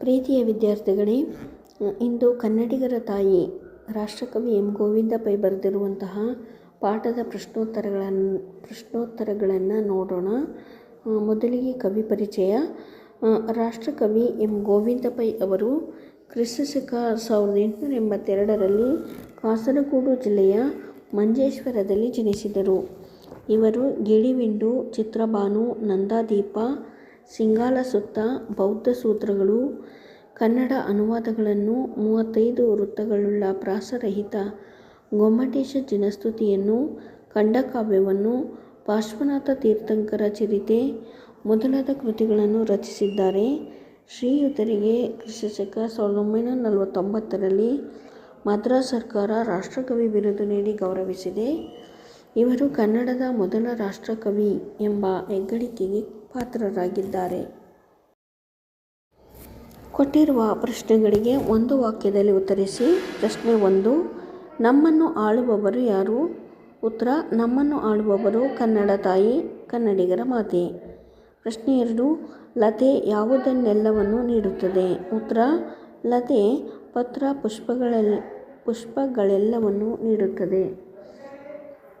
ಪ್ರೀತಿಯ ವಿದ್ಯಾರ್ಥಿಗಳೇ, ಇಂದು ಕನ್ನಡಿಗರ ತಾಯಿ ರಾಷ್ಟ್ರಕವಿ ಎಂ. ಗೋವಿಂದ ಪೈ ಬರೆದಿರುವಂತಹ ಪಾಠದ ಪ್ರಶ್ನೋತ್ತರಗಳನ್ನು ಪ್ರಶ್ನೋತ್ತರಗಳನ್ನು ನೋಡೋಣ. ಮೊದಲಿಗೆ ಕವಿ ಪರಿಚಯ. ರಾಷ್ಟ್ರಕವಿ ಎಂ. ಗೋವಿಂದ ಪೈ ಅವರು ಕ್ರಿಸ್ತ ಶಕ ಸಾವಿರದ ಎಂಟುನೂರ ಎಂಬತ್ತೆರಡರಲ್ಲಿ ಕಾಸರಗೋಡು ಜಿಲ್ಲೆಯ ಮಂಜೇಶ್ವರದಲ್ಲಿ ಜನಿಸಿದರು. ಇವರು ಗಿಳಿವಿಂಡು ಚಿತ್ರಭಾನು ನಂದಾದೀಪ ಸಿಂಗಾಲ ಸುತ್ತ ಬೌದ್ಧ ಸೂತ್ರಗಳು, ಕನ್ನಡ ಅನುವಾದಗಳನ್ನು ಮೂವತ್ತೈದು ವೃತ್ತಗಳುಳ್ಳ ಪ್ರಾಸರಹಿತ ಗೊಮ್ಮಟೇಶ ಜಿನಸ್ತುತಿಯನ್ನು ಖಂಡಕಾವ್ಯವನ್ನು, ಪಾರ್ಶ್ವನಾಥ ತೀರ್ಥಂಕರ ಚರಿತೆ ಮೊದಲಾದ ಕೃತಿಗಳನ್ನು ರಚಿಸಿದ್ದಾರೆ. ಶ್ರೀಯುತರಿಗೆ ಕ್ರಿಸ್ತಶಕ ಸಾವಿರದ ಒಂಬೈನೂರ ನಲವತ್ತೊಂಬತ್ತರಲ್ಲಿ ಮದ್ರಾಸ್ ಸರ್ಕಾರ ರಾಷ್ಟ್ರಕವಿ ಬಿರುದು ನೀಡಿ ಗೌರವಿಸಿದೆ. ಇವರು ಕನ್ನಡದ ಮೊದಲ ರಾಷ್ಟ್ರಕವಿ ಎಂಬ ಹೆಗ್ಗಳಿಕೆಗೆ ಪಾತ್ರರಾಗಿದ್ದಾರೆ. ಕೊಟ್ಟಿರುವ ಪ್ರಶ್ನೆಗಳಿಗೆ ಒಂದು ವಾಕ್ಯದಲ್ಲಿ ಉತ್ತರಿಸಿ, ಪ್ರಶ್ನೆ ಒಂದು, ನಮ್ಮನ್ನು ಆಳುವವರು ಯಾರು? ಉತ್ತರ, ನಮ್ಮನ್ನು ಆಳುವವರು ಕನ್ನಡ ತಾಯಿ, ಕನ್ನಡಿಗರ ಮಾತೆ. ಪ್ರಶ್ನೆ ಎರಡು, ಲತೆ ಯಾವುದನ್ನೆಲ್ಲವನ್ನು ನೀಡುತ್ತದೆ? ಉತ್ತರ, ಲತೆ ಪತ್ರ ಪುಷ್ಪಗಳೆಲ್ಲ ಪುಷ್ಪಗಳೆಲ್ಲವನ್ನು ನೀಡುತ್ತದೆ.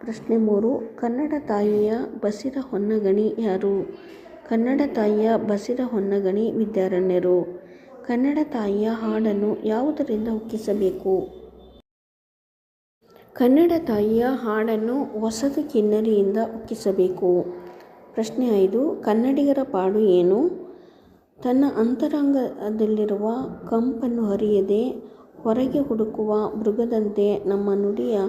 ಪ್ರಶ್ನೆ ಮೂರು, ಕನ್ನಡ ತಾಯಿಯ ಬಸಿರ ಹೊನ್ನಗಣಿ ಯಾರು? ಕನ್ನಡ ತಾಯಿಯ ಬಸಿರ ಹೊನ್ನಗಣಿ ವಿದ್ಯಾರಣ್ಯರು. ಕನ್ನಡ ತಾಯಿಯ ಹಾಡನ್ನು ಯಾವುದರಿಂದ ಉಕ್ಕಿಸಬೇಕು? ಕನ್ನಡ ತಾಯಿಯ ಹಾಡನ್ನು ಹೊಸದು ಕಿನ್ನರಿಯಿಂದ ಉಕ್ಕಿಸಬೇಕು. ಪ್ರಶ್ನೆ ಐದು, ಕನ್ನಡಿಗರ ಪಾಡು ಏನು? ತನ್ನ ಅಂತರಂಗದಲ್ಲಿರುವ ಕಂಪನ್ನು ಹರಿಯದೆ ಹೊರಗೆ ಹುಡುಕುವ ಮೃಗದಂತೆ ನಮ್ಮ ನುಡಿಯ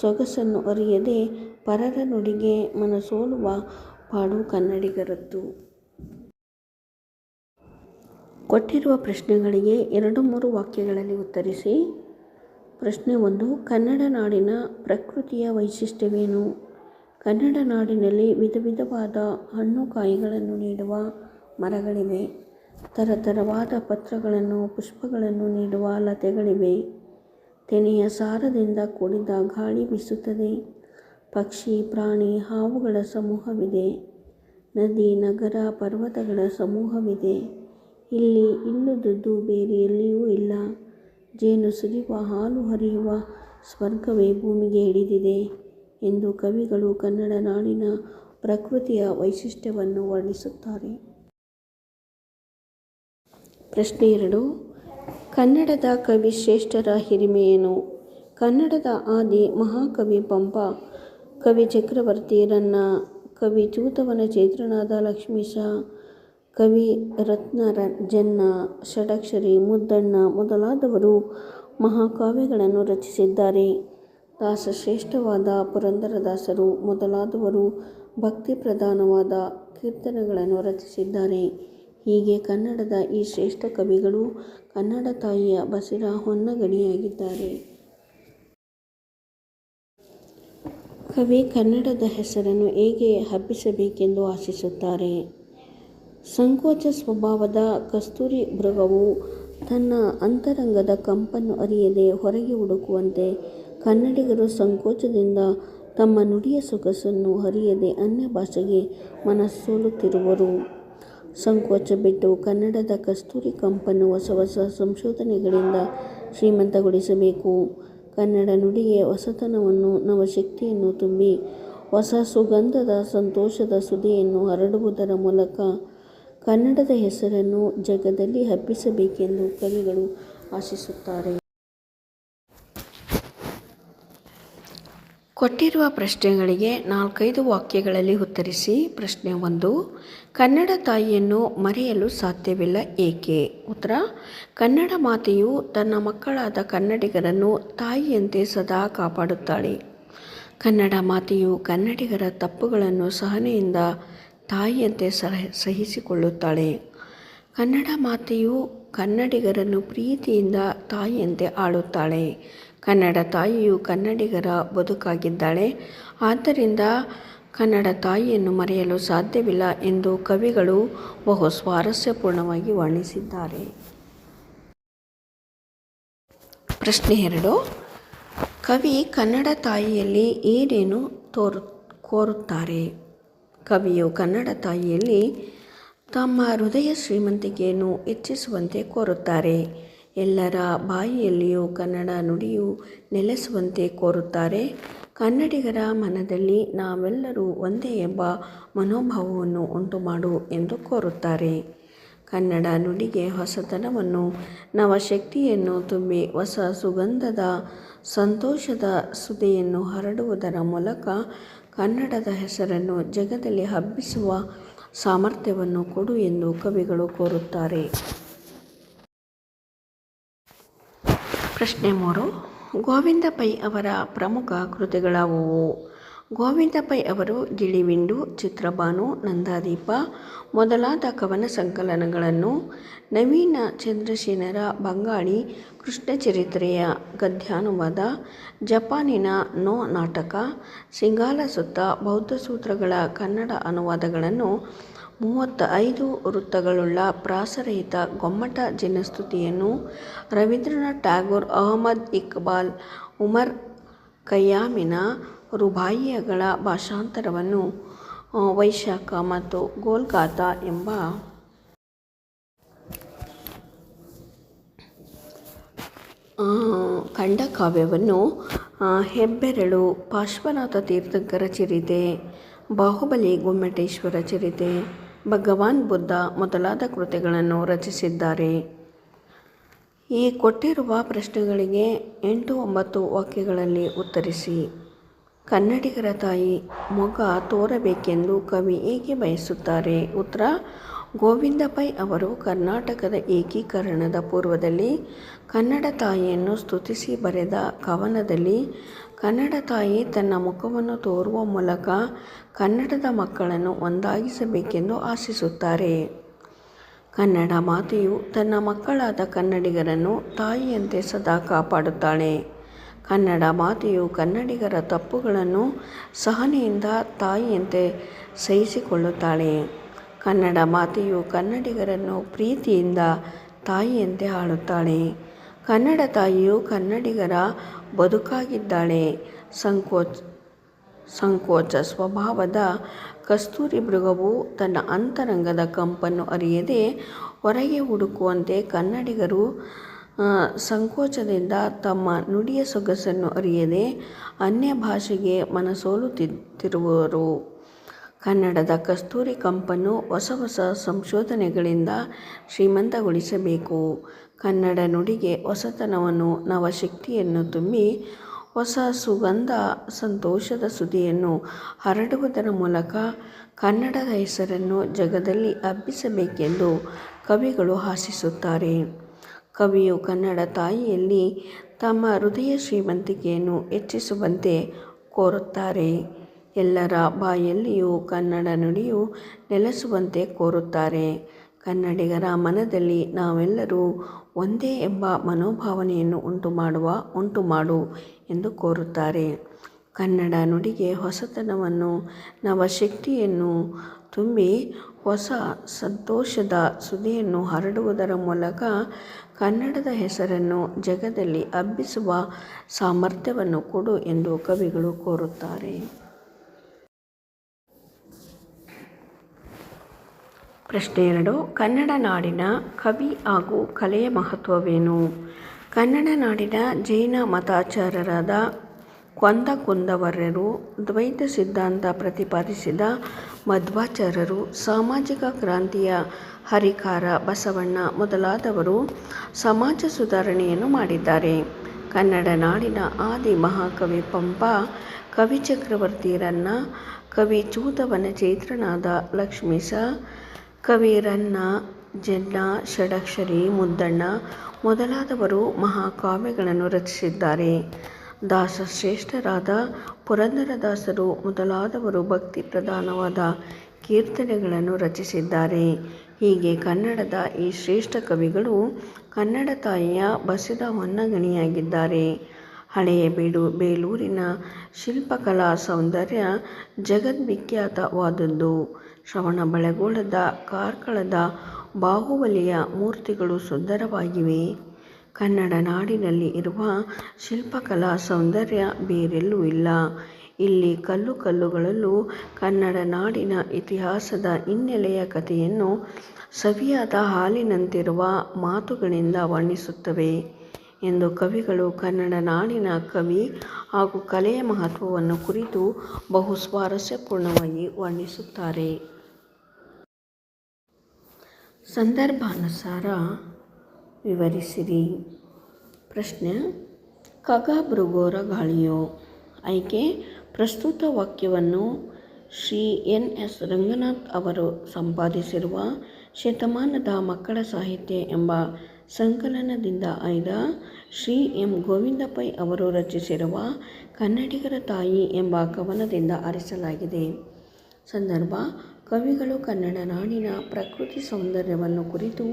ಸೊಗಸನ್ನು ಅರಿಯದೆ ಪರರ ನುಡಿಗೆ ಮನಸೋಲುವ ಪಾಡು ಕನ್ನಡಿಗರದ್ದು. ಕೊಟ್ಟಿರುವ ಪ್ರಶ್ನೆಗಳಿಗೆ ಎರಡು ಮೂರು ವಾಕ್ಯಗಳಲ್ಲಿ ಉತ್ತರಿಸಿ, ಪ್ರಶ್ನೆ ಒಂದು, ಕನ್ನಡ ನಾಡಿನ ಪ್ರಕೃತಿಯ ವೈಶಿಷ್ಟ್ಯವೇನು? ಕನ್ನಡ ನಾಡಿನಲ್ಲಿ ವಿಧ ವಿಧವಾದ ಹಣ್ಣು ಕಾಯಿಗಳನ್ನು ನೀಡುವ ಮರಗಳಿವೆ ಥರಥರವಾದ ಪತ್ರಗಳನ್ನು, ಪುಷ್ಪಗಳನ್ನು ನೀಡುವ ಲತೆಗಳಿವೆ. ತೆನೆಯ ಸಾರದಿಂದ ಕೂಡಿದ ಗಾಳಿ ಬೀಸುತ್ತದೆ. ಪಕ್ಷಿ, ಪ್ರಾಣಿ, ಹಾವುಗಳ ಸಮೂಹವಿದೆ. ನದಿ, ನಗರ, ಪರ್ವತಗಳ ಸಮೂಹವಿದೆ. ಇಲ್ಲಿ ಇಲ್ಲದದ್ದು ಬೇರೆ ಎಲ್ಲಿಯೂ ಇಲ್ಲ. ಜೇನು ಸುರಿಯುವ, ಹಾಲು ಹರಿಯುವ ಸ್ವರ್ಗವೇ ಭೂಮಿಗೆ ಹಿಡಿದಿದೆ ಎಂದು ಕವಿಗಳು ಕನ್ನಡ ನಾಡಿನ ಪ್ರಕೃತಿಯ ವೈಶಿಷ್ಟ್ಯವನ್ನು ವರ್ಣಿಸುತ್ತಾರೆ. ಪ್ರಶ್ನೆ ಎರಡು. ಕನ್ನಡದ ಕವಿ ಶ್ರೇಷ್ಠರ ಹಿರಿಮೆಯೇನು ಕನ್ನಡದ ಆದಿ ಮಹಾಕವಿ ಪಂಪ, ಕವಿ ಚಕ್ರವರ್ತಿ ರನ್ನ, ಕವಿ ಚೂತವನ ಚೈತ್ರನಾದ ಲಕ್ಷ್ಮೀಶ ಕವಿ ರತ್ನ ಜನ್ನ, ಷಡಕ್ಷರಿ ಮುದ್ದಣ್ಣ ಮೊದಲಾದವರು ಮಹಾಕಾವ್ಯಗಳನ್ನು ರಚಿಸಿದ್ದಾರೆ. ದಾಸಶ್ರೇಷ್ಠವಾದ ಪುರಂದರದಾಸರು ಮೊದಲಾದವರು ಭಕ್ತಿ ಪ್ರಧಾನವಾದ ಕೀರ್ತನೆಗಳನ್ನು ರಚಿಸಿದ್ದಾರೆ. ಹೀಗೆ ಕನ್ನಡದ ಈ ಶ್ರೇಷ್ಠ ಕವಿಗಳು ಕನ್ನಡ ತಾಯಿಯ ಬಸಿರ ಹೊನ್ನಗಡಿಯಾಗಿದ್ದಾರೆ ಕವಿ ಕನ್ನಡದ ಹೆಸರನ್ನು ಹೇಗೆ ಹಬ್ಬಿಸಬೇಕೆಂದು ಆಶಿಸುತ್ತಾರೆ. ಸಂಕೋಚ ಸ್ವಭಾವದ ಕಸ್ತೂರಿ ಮೃಗವು ತನ್ನ ಅಂತರಂಗದ ಕಂಪನ್ನು ಅರಿಯದೆ ಹೊರಗೆ ಹುಡುಕುವಂತೆ ಕನ್ನಡಿಗರು ಸಂಕೋಚದಿಂದ ತಮ್ಮ ನುಡಿಯ ಸೊಗಸನ್ನು ಅರಿಯದೆ ಅನ್ಯ ಭಾಷೆಗೆ ಮನಸೋಲುತ್ತಿರುವರು ಸಂಕೋಚ ಬಿಟ್ಟು ಕನ್ನಡದ ಕಸ್ತೂರಿ ಕಂಪನ್ನು ಹೊಸ ಹೊಸ ಸಂಶೋಧನೆಗಳಿಂದ ಶ್ರೀಮಂತಗೊಳಿಸಬೇಕು. ಕನ್ನಡ ನುಡಿಗೆ ಹೊಸತನವನ್ನು, ನವಶಕ್ತಿಯನ್ನು ತುಂಬಿ ಹೊಸ ಸುಗಂಧದ ಸಂತೋಷದ ಸುದಿಯನ್ನು ಹರಡುವುದರ ಮೂಲಕ ಕನ್ನಡದ ಹೆಸರನ್ನು ಜಗದಲ್ಲಿ ಹಬ್ಬಿಸಬೇಕೆಂದು ಕವಿಗಳು ಆಶಿಸುತ್ತಾರೆ. ಕೊಟ್ಟಿರುವ ಪ್ರಶ್ನೆಗಳಿಗೆ ನಾಲ್ಕೈದು ವಾಕ್ಯಗಳಲ್ಲಿ ಉತ್ತರಿಸಿ. ಪ್ರಶ್ನೆ ಒಂದು, ಕನ್ನಡ ತಾಯಿಯನ್ನು ಮರೆಯಲು ಸಾಧ್ಯವಿಲ್ಲ ಏಕೆ? ಉತ್ತರ, ಕನ್ನಡ ಮಾತೆಯು ತನ್ನ ಮಕ್ಕಳಾದ ಕನ್ನಡಿಗರನ್ನು ತಾಯಿಯಂತೆ ಸದಾ ಕಾಪಾಡುತ್ತಾಳೆ. ಕನ್ನಡ ಮಾತೆಯು ಕನ್ನಡಿಗರ ತಪ್ಪುಗಳನ್ನು ಸಹನೆಯಿಂದ ತಾಯಿಯಂತೆ ಸಹ, ಸಹಿಸಿಕೊಳ್ಳುತ್ತಾಳೆ. ಕನ್ನಡ ಮಾತೆಯು ಕನ್ನಡಿಗರನ್ನು ಪ್ರೀತಿಯಿಂದ ತಾಯಿಯಂತೆ ಆಳುತ್ತಾಳೆ. ಕನ್ನಡ ತಾಯಿಯು ಕನ್ನಡಿಗರ ಬದುಕಾಗಿದ್ದಾಳೆ. ಆದ್ದರಿಂದ ಕನ್ನಡ ತಾಯಿಯನ್ನು ಮರೆಯಲು ಸಾಧ್ಯವಿಲ್ಲ ಎಂದು ಕವಿಗಳು ಬಹು ಸ್ವಾರಸ್ಯಪೂರ್ಣವಾಗಿ ವರ್ಣಿಸಿದ್ದಾರೆ. ಪ್ರಶ್ನೆ ಎರಡು. ಕವಿ ಕನ್ನಡ ತಾಯಿಯಲ್ಲಿ ಏನೇನು ತೋರು, ಕೋರುತ್ತಾರೆ? ಕವಿಯು ಕನ್ನಡ ತಾಯಿಯಲ್ಲಿ ತಮ್ಮ ಹೃದಯ ಶ್ರೀಮಂತಿಕೆಯನ್ನು ಹೆಚ್ಚಿಸುವಂತೆ ಕೋರುತ್ತಾರೆ. ಎಲ್ಲರ ಬಾಯಿಯಲ್ಲಿಯೂ ಕನ್ನಡ ನುಡಿಯು ನೆಲೆಸುವಂತೆ ಕೋರುತ್ತಾರೆ. ಕನ್ನಡಿಗರ ಮನದಲ್ಲಿ ನಾವೆಲ್ಲರೂ ಒಂದೇ ಎಂಬ ಮನೋಭಾವವನ್ನು ಉಂಟುಮಾಡು ಎಂದು ಕೋರುತ್ತಾರೆ. ಕನ್ನಡ ನುಡಿಗೆ ಹೊಸತನವನ್ನು, ನವಶಕ್ತಿಯನ್ನು ತುಂಬಿ ಹೊಸ ಸುಗಂಧದ, ಸಂತೋಷದ ಸುದೆಯನ್ನು ಹರಡುವುದರ ಮೂಲಕ ಕನ್ನಡದ ಹೆಸರನ್ನು ಜಗದಲ್ಲಿ ಹಬ್ಬಿಸುವ ಸಾಮರ್ಥ್ಯವನ್ನು ಕೊಡು ಎಂದು ಕವಿಗಳು ಕೋರುತ್ತಾರೆ. ಪ್ರಶ್ನೆ ಮೂರು. ಗೋವಿಂದ ಪೈ ಅವರ ಪ್ರಮುಖ ಕೃತಿಗಳಾವುವು? ಗೋವಿಂದ ಪೈ ಅವರು, ಗಿಳಿವಿಂಡು, ಚಿತ್ರಬಾನು, ನಂದಾದೀಪ ಮೊದಲಾದ ಕವನ ಸಂಕಲನಗಳನ್ನು ನವೀನ ಚಂದ್ರಸೇನರ ಬಂಗಾಳಿ ಕೃಷ್ಣಚರಿತ್ರೆಯ ಗದ್ಯಾನುವಾದ, ಜಪಾನಿನ ನೋ ನಾಟಕ, ಸಿಂಗಾಲ ಸುತ್ತ ಬೌದ್ಧ ಸೂತ್ರಗಳ ಕನ್ನಡ ಅನುವಾದಗಳನ್ನು ಮೂವತ್ತ ಐದು ವೃತ್ತಗಳುಳ್ಳ ಪ್ರಾಸರಹಿತ ಗೊಮ್ಮಟ ಜನಸ್ತುತಿಯನ್ನು ರವೀಂದ್ರನಾಥ್ ಟ್ಯಾಗೋರ್, ಅಹಮದ್ ಇಕ್ಬಾಲ್, ಉಮರ್ ಖಯ್ಯಾಮಿನ ರುಬಾಯಿಯಗಳ ಭಾಷಾಂತರವನ್ನು ವೈಶಾಖ ಮತ್ತು ಗೋಲ್ಗಾತಾ ಎಂಬ ಖಂಡಕಾವ್ಯವನ್ನು ಹೆಬ್ಬೆರಳು ಪಾರ್ಶ್ವನಾಥ ತೀರ್ಥಂಕರ ಚರಿತೆ, ಬಾಹುಬಲಿ ಗೊಮ್ಮಟೇಶ್ವರ ಚರಿತೆ, ಭಗವಾನ್ ಬುದ್ಧ ಮೊದಲಾದ ಕೃತಿಗಳನ್ನು ರಚಿಸಿದ್ದಾರೆ. ಈ ಕೊಟ್ಟಿರುವ ಪ್ರಶ್ನೆಗಳಿಗೆ ಎಂಟು ಒಂಬತ್ತು ವಾಕ್ಯಗಳಲ್ಲಿ ಉತ್ತರಿಸಿ. ಕನ್ನಡಿಗರ ತಾಯಿ ಮೊಗ ತೋರಬೇಕೆಂದು ಕವಿ ಏಕೆ ಬಯಸುತ್ತಾರೆ? ಉತ್ತರ, ಗೋವಿಂದ ಪೈ ಅವರು ಕರ್ನಾಟಕದ ಏಕೀಕರಣದ ಪೂರ್ವದಲ್ಲಿ ಕನ್ನಡ ತಾಯಿಯನ್ನು ಸ್ತುತಿಸಿ ಬರೆದ ಕವನದಲ್ಲಿ, ಕನ್ನಡ ತಾಯಿ ತನ್ನ ಮುಖವನ್ನು ತೋರುವ ಮೂಲಕ ಕನ್ನಡದ ಮಕ್ಕಳನ್ನು ಒಂದಾಗಿಸಬೇಕೆಂದು ಆಶಿಸುತ್ತಾರೆ. ಕನ್ನಡ ಮಾತೆಯು ತನ್ನ ಮಕ್ಕಳಾದ ಕನ್ನಡಿಗರನ್ನು ತಾಯಿಯಂತೆ ಸದಾ ಕಾಪಾಡುತ್ತಾಳೆ. ಕನ್ನಡ ಮಾತೆಯು ಕನ್ನಡಿಗರ ತಪ್ಪುಗಳನ್ನು ಸಹನೆಯಿಂದ ತಾಯಿಯಂತೆ ಸಹಿಸಿಕೊಳ್ಳುತ್ತಾಳೆ. ಕನ್ನಡ ಮಾತೆಯು ಕನ್ನಡಿಗರನ್ನು ಪ್ರೀತಿಯಿಂದ ತಾಯಿಯಂತೆ ಆಳುತ್ತಾಳೆ. ಕನ್ನಡ ತಾಯಿಯು ಕನ್ನಡಿಗರ ಬದುಕಾಗಿದ್ದಾಳೆ. ಸಂಕೋಚ ಸಂಕೋಚ ಸ್ವಭಾವದ ಕಸ್ತೂರಿ ಮೃಗವು ತನ್ನ ಅಂತರಂಗದ ಕಂಪನ್ನು ಅರಿಯದೆ ಹೊರಗೆ ಹುಡುಕುವಂತೆ ಕನ್ನಡಿಗರು ಸಂಕೋಚದಿಂದ ತಮ್ಮ ನುಡಿಯ ಸೊಗಸನ್ನು ಅರಿಯದೆ ಅನ್ಯ ಭಾಷೆಗೆ ಮನಸೋಲುತ್ತಿರುವರು ಕನ್ನಡದ ಕಸ್ತೂರಿ ಕಂಪನ್ನು ಹೊಸ ಹೊಸ ಸಂಶೋಧನೆಗಳಿಂದ ಶ್ರೀಮಂತಗೊಳಿಸಬೇಕು. ಕನ್ನಡ ನುಡಿಗೆ ಹೊಸತನವನ್ನು, ನವಶಕ್ತಿಯನ್ನು ತುಂಬಿ ಹೊಸ ಸುಗಂಧ ಸಂತೋಷದ ಸುದಿಯನ್ನು ಹರಡುವುದರ ಮೂಲಕ ಕನ್ನಡದ ಹೆಸರನ್ನು ಜಗದಲ್ಲಿ ಹಬ್ಬಿಸಬೇಕೆಂದು ಕವಿಗಳು ಹಾಸಿಸುತ್ತಾರೆ ಕವಿಯು ಕನ್ನಡ ತಾಯಿಯಲ್ಲಿ ತಮ್ಮ ಹೃದಯ ಶ್ರೀಮಂತಿಕೆಯನ್ನು ಹೆಚ್ಚಿಸುವಂತೆ ಕೋರುತ್ತಾರೆ. ಎಲ್ಲರ ಬಾಯಲ್ಲಿಯೂ ಕನ್ನಡ ನುಡಿಯು ನೆಲೆಸುವಂತೆ ಕೋರುತ್ತಾರೆ. ಕನ್ನಡಿಗರ ಮನದಲ್ಲಿ ನಾವೆಲ್ಲರೂ ಒಂದೇ ಎಂಬ ಮನೋಭಾವನೆಯನ್ನು ಉಂಟು ಉಂಟುಮಾಡುವ, ಉಂಟುಮಾಡು ಎಂದು ಕೋರುತ್ತಾರೆ. ಕನ್ನಡ ನುಡಿಗೆ ಹೊಸತನವನ್ನು, ನವಶಕ್ತಿಯನ್ನು ತುಂಬಿ ಹೊಸ ಸಂತೋಷದ ಸುದಿಯನ್ನು ಹರಡುವುದರ ಮೂಲಕ ಕನ್ನಡದ ಹೆಸರನ್ನು ಜಗದಲ್ಲಿ ಹಬ್ಬಿಸುವ ಸಾಮರ್ಥ್ಯವನ್ನು ಕೊಡು ಎಂದು ಕವಿಗಳು ಕೋರುತ್ತಾರೆ. ಪ್ರಶ್ನೆ ಎರಡು, ಕನ್ನಡ ನಾಡಿನ ಕವಿ ಹಾಗೂ ಕಲೆಯ ಮಹತ್ವವೇನು? ಕನ್ನಡ ನಾಡಿನ ಜೈನ ಮತಾಚಾರ್ಯರಾದ ಕೊಂದ ಕುಂದವರ್ಯರು ದ್ವೈತ ಸಿದ್ಧಾಂತ ಪ್ರತಿಪಾದಿಸಿದ ಮಧ್ವಾಚಾರ್ಯರು ಸಾಮಾಜಿಕ ಕ್ರಾಂತಿಯ ಹರಿಕಾರ ಬಸವಣ್ಣ ಮೊದಲಾದವರು ಸಮಾಜ ಸುಧಾರಣೆಯನ್ನು ಮಾಡಿದ್ದಾರೆ. ಕನ್ನಡ ನಾಡಿನ ಆದಿ ಮಹಾಕವಿ ಪಂಪ ಕವಿ ಚಕ್ರವರ್ತಿಯರನ್ನ ಕವಿ ಚೂತವನ ಚೈತ್ರನಾದ ಲಕ್ಷ್ಮೀಶ ಕವಿ ರನ್ನ ಜನ್ನ, ಷಡಕ್ಷರಿ, ಮುದ್ದಣ್ಣ ಮೊದಲಾದವರು ಮಹಾಕಾವ್ಯಗಳನ್ನು ರಚಿಸಿದ್ದಾರೆ. ದಾಸಶ್ರೇಷ್ಠರಾದ ಪುರಂದರದಾಸರು ಮೊದಲಾದವರು ಭಕ್ತಿ ಪ್ರಧಾನವಾದ ಕೀರ್ತನೆಗಳನ್ನು ರಚಿಸಿದ್ದಾರೆ. ಹೀಗೆ ಕನ್ನಡದ ಈ ಶ್ರೇಷ್ಠ ಕವಿಗಳು ಕನ್ನಡ ತಾಯಿಯ ಬಸಿದ ಹೊನ್ನಗಣಿಯಾಗಿದ್ದಾರೆ. ಹಳೆಯ ಬೀಡು ಬೇಲೂರಿನ ಶಿಲ್ಪಕಲಾ ಸೌಂದರ್ಯ ಜಗದ್ವಿಖ್ಯಾತವಾದದ್ದು. ಶ್ರವಣಬೆಳಗೊಳದ ಕಾರ್ಕಳದ ಬಾಹುಬಲಿಯ ಮೂರ್ತಿಗಳು ಸುಂದರವಾಗಿವೆ ಕನ್ನಡ ನಾಡಿನಲ್ಲಿ ಇರುವ ಶಿಲ್ಪಕಲಾ ಸೌಂದರ್ಯ ಬೇರೆಲ್ಲೂ ಇಲ್ಲ ಇಲ್ಲಿ ಕಲ್ಲು ಕಲ್ಲುಗಳಲ್ಲೂ ಕನ್ನಡ ನಾಡಿನ ಇತಿಹಾಸದ ಹಿನ್ನೆಲೆಯ ಕಥೆಯನ್ನು ಸವಿಯಾದ ಹಾಲಿನಂತಿರುವ ಮಾತುಗಳಿಂದ ವರ್ಣಿಸುತ್ತವೆ ಎಂದು ಕವಿಗಳು ಕನ್ನಡ ನಾಡಿನ ಕವಿ ಹಾಗೂ ಕಲೆಯ ಮಹತ್ವವನ್ನು ಕುರಿತು ಬಹು ಸ್ವಾರಸ್ಯಪೂರ್ಣವಾಗಿ ವರ್ಣಿಸುತ್ತಾರೆ. ಸಂದರ್ಭಾನುಸಾರ ವಿವರಿಸಿರಿ. ಪ್ರಶ್ನೆ ಖಗ ಭೃಗೋರ ಗಾಳಿಯೋ ಆಯ್ಕೆ ಪ್ರಸ್ತುತ ವಾಕ್ಯವನ್ನು ಶ್ರೀ ಎನ್. ಎಸ್. ರಂಗನಾಥ್ ಅವರು ಸಂಪಾದಿಸಿರುವ ಶತಮಾನದ ಮಕ್ಕಳ ಸಾಹಿತ್ಯ ಎಂಬ ಸಂಕಲನದಿಂದ ಆಯ್ದ ಶ್ರೀ ಎಂ. ಗೋವಿಂದ ಪೈ ಅವರು ರಚಿಸಿರುವ ಕನ್ನಡಿಗರ ತಾಯಿ ಎಂಬ ಕವನದಿಂದ ಆರಿಸಲಾಗಿದೆ. ಸಂದರ್ಭ ಕವಿಗಳು ಕನ್ನಡ ನಾಡಿನ ಪ್ರಕೃತಿ ಸೌಂದರ್ಯವನ್ನು ಕುರಿತು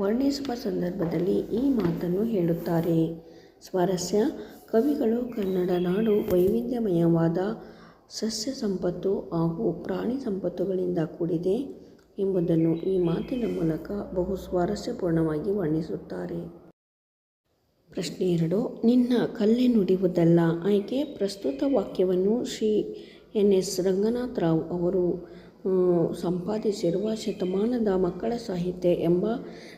ವರ್ಣಿಸುವ ಸಂದರ್ಭದಲ್ಲಿ ಈ ಮಾತನ್ನು ಹೇಳುತ್ತಾರೆ. ಸ್ವಾರಸ್ಯ, ಕವಿಗಳು ಕನ್ನಡ ನಾಡು ವೈವಿಧ್ಯಮಯವಾದ ಸಸ್ಯ ಸಂಪತ್ತು ಹಾಗೂ ಪ್ರಾಣಿ ಸಂಪತ್ತುಗಳಿಂದ ಕೂಡಿದೆ ಎಂಬುದನ್ನು ಈ ಮಾತಿನ ಮೂಲಕ ಬಹು ಸ್ವಾರಸ್ಯಪೂರ್ಣವಾಗಿ ವರ್ಣಿಸುತ್ತಾರೆ. ಪ್ರಶ್ನೆ ಎರಡು, ನಿನ್ನ ಕಲ್ಲೆ ನುಡಿಯುವುದಲ್ಲ, ಆಯ್ಕೆ ಪ್ರಸ್ತುತ ವಾಕ್ಯವನ್ನು ಶ್ರೀ ಎನ್. ಎಸ್. ರಂಗನಾಥ ರಾವ್ ಅವರು ಸಂಪಾದಿಸಿರುವ ಶತಮಾನದ ಮಕ್ಕಳ ಸಾಹಿತ್ಯ ಎಂಬ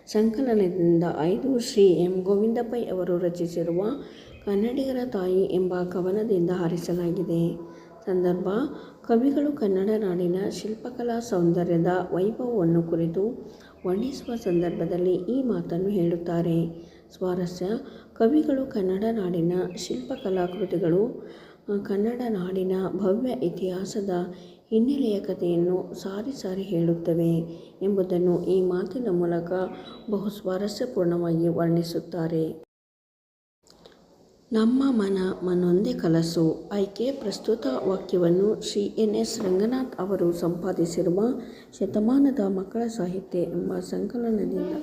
ಸಂಕಲನದಿಂದ ಐದು ಶ್ರೀ ಎಂ. ಗೋವಿಂದ ಪೈ ಅವರು ರಚಿಸಿರುವ ಕನ್ನಡಿಗರ ತಾಯಿ ಎಂಬ ಕವನದಿಂದ ಹಾರಿಸಲಾಗಿದೆ ಸಂದರ್ಭ, ಕವಿಗಳು ಕನ್ನಡ ನಾಡಿನ ಶಿಲ್ಪಕಲಾ ಸೌಂದರ್ಯದ ವೈಭವವನ್ನು ಕುರಿತು ವರ್ಣಿಸುವ ಸಂದರ್ಭದಲ್ಲಿ ಈ ಮಾತನ್ನು ಹೇಳುತ್ತಾರೆ. ಸ್ವಾರಸ್ಯ, ಕವಿಗಳು ಕನ್ನಡ ನಾಡಿನ ಶಿಲ್ಪಕಲಾ ಕೃತಿಗಳು ಕನ್ನಡ ನಾಡಿನ ಭವ್ಯ ಇತಿಹಾಸದ ಹಿನ್ನೆಲೆಯ ಕಥೆಯನ್ನು ಸಾರಿ ಸಾರಿ ಹೇಳುತ್ತವೆ ಎಂಬುದನ್ನು ಈ ಮಾತಿನ ಮೂಲಕ ಬಹು ಸ್ವಾರಸ್ಯಪೂರ್ಣವಾಗಿ ವರ್ಣಿಸುತ್ತಾರೆ. ನಮ್ಮ ಮನ ಮನೊಂದೇ ಕಲಸು ಆಯ್ಕೆ ಪ್ರಸ್ತುತ ವಾಕ್ಯವನ್ನು ಶ್ರೀ ಎನ್. ಎಸ್. ರಂಗನಾಥ್ ಅವರು ಸಂಪಾದಿಸಿರುವ ಶತಮಾನದ ಮಕ್ಕಳ ಸಾಹಿತ್ಯ ಎಂಬ ಸಂಕಲನದಿಂದ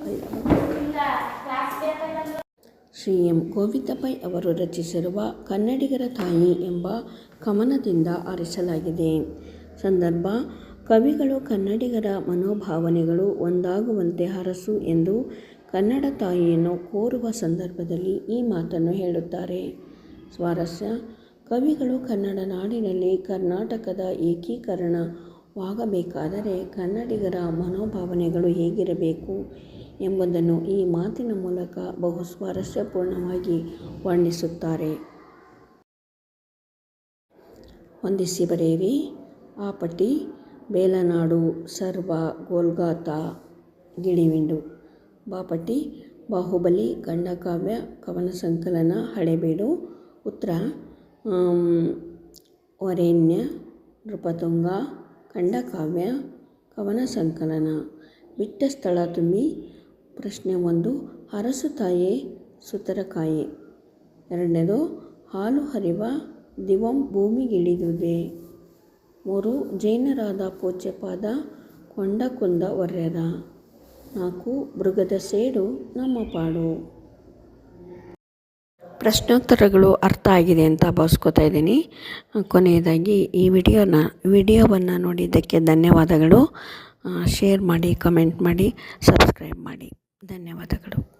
ಶ್ರೀ ಎಂ. ಗೋವಿಂದ ಪೈ ಅವರು ರಚಿಸಿರುವ ಕನ್ನಡಿಗರ ತಾಯಿ ಎಂಬ ಕಮನದಿಂದ ಆರಿಸಲಾಗಿದೆ. ಸಂದರ್ಭ, ಕವಿಗಳು ಕನ್ನಡಿಗರ ಮನೋಭಾವನೆಗಳು ಒಂದಾಗುವಂತೆ ಹರಸು ಎಂದು ಕನ್ನಡ ತಾಯಿಯನ್ನು ಕೋರುವ ಸಂದರ್ಭದಲ್ಲಿ ಈ ಮಾತನ್ನು ಹೇಳುತ್ತಾರೆ. ಸ್ವಾರಸ್ಯ, ಕವಿಗಳು ಕನ್ನಡ ನಾಡಿನಲ್ಲಿ ಕರ್ನಾಟಕದ ಏಕೀಕರಣವಾಗಬೇಕಾದರೆ ಕನ್ನಡಿಗರ ಮನೋಭಾವನೆಗಳು ಹೇಗಿರಬೇಕು ಎಂಬುದನ್ನು ಈ ಮಾತಿನ ಮೂಲಕ ಬಹು ಸ್ವಾರಸ್ಯಪೂರ್ಣವಾಗಿ ವರ್ಣಿಸುತ್ತಾರೆ. ಹೊಂದಿಸಿ ಬರೆಯಿರಿ ಆಪಟಿ ಬೇಲನಾಡು, ಸರ್ವ, ಗೋಲ್ಗಾತ ಗಿಳಿವಿಂಡು ಬಾಪಟಿ ಬಾಹುಬಲಿ ಖಂಡಕಾವ್ಯ ಕವನ ಸಂಕಲನ, ಹಳೆಬೀಡು ಉತ್ತರ ವರೇಣ್ಯ, ನೃಪತುಂಗ, ಖಂಡಕಾವ್ಯ, ಕವನ ಸಂಕಲನ. ಬಿಟ್ಟ ಸ್ಥಳ ತುಂಬಿ ಪ್ರಶ್ನೆ ಒಂದು, ಅರಸು ತಾಯೇ ಸುತರಕಾಯಿ ಎರಡನೇದು, ಹಾಲು ಹರಿವ ದಿವಂ ಭೂಮಿಗಿಳಿದುದೆ ಮೂರು ಜೈನರಾದ ಪೂಜ್ಯಪಾದ ಕೊಂಡಕುಂದ ವರ್ಯದ ನಾಲ್ಕು ಮೃಗದ ಸೇಡು ನಮ್ಮ ಪಾಡು. ಪ್ರಶ್ನೋತ್ತರಗಳು ಅರ್ಥ ಆಗಿದೆ ಅಂತ ಭಾವಿಸ್ಕೋತಾ ಇದ್ದೀನಿ. ಕೊನೆಯದಾಗಿ ಈ ವಿಡಿಯೋನ, ವಿಡಿಯೋವನ್ನು ನೋಡಿದ್ದಕ್ಕೆ ಧನ್ಯವಾದಗಳು. ಶೇರ್ ಮಾಡಿ, ಕಮೆಂಟ್ ಮಾಡಿ, ಸಬ್ಸ್ಕ್ರೈಬ್ ಮಾಡಿ. ಧನ್ಯವಾದಗಳು.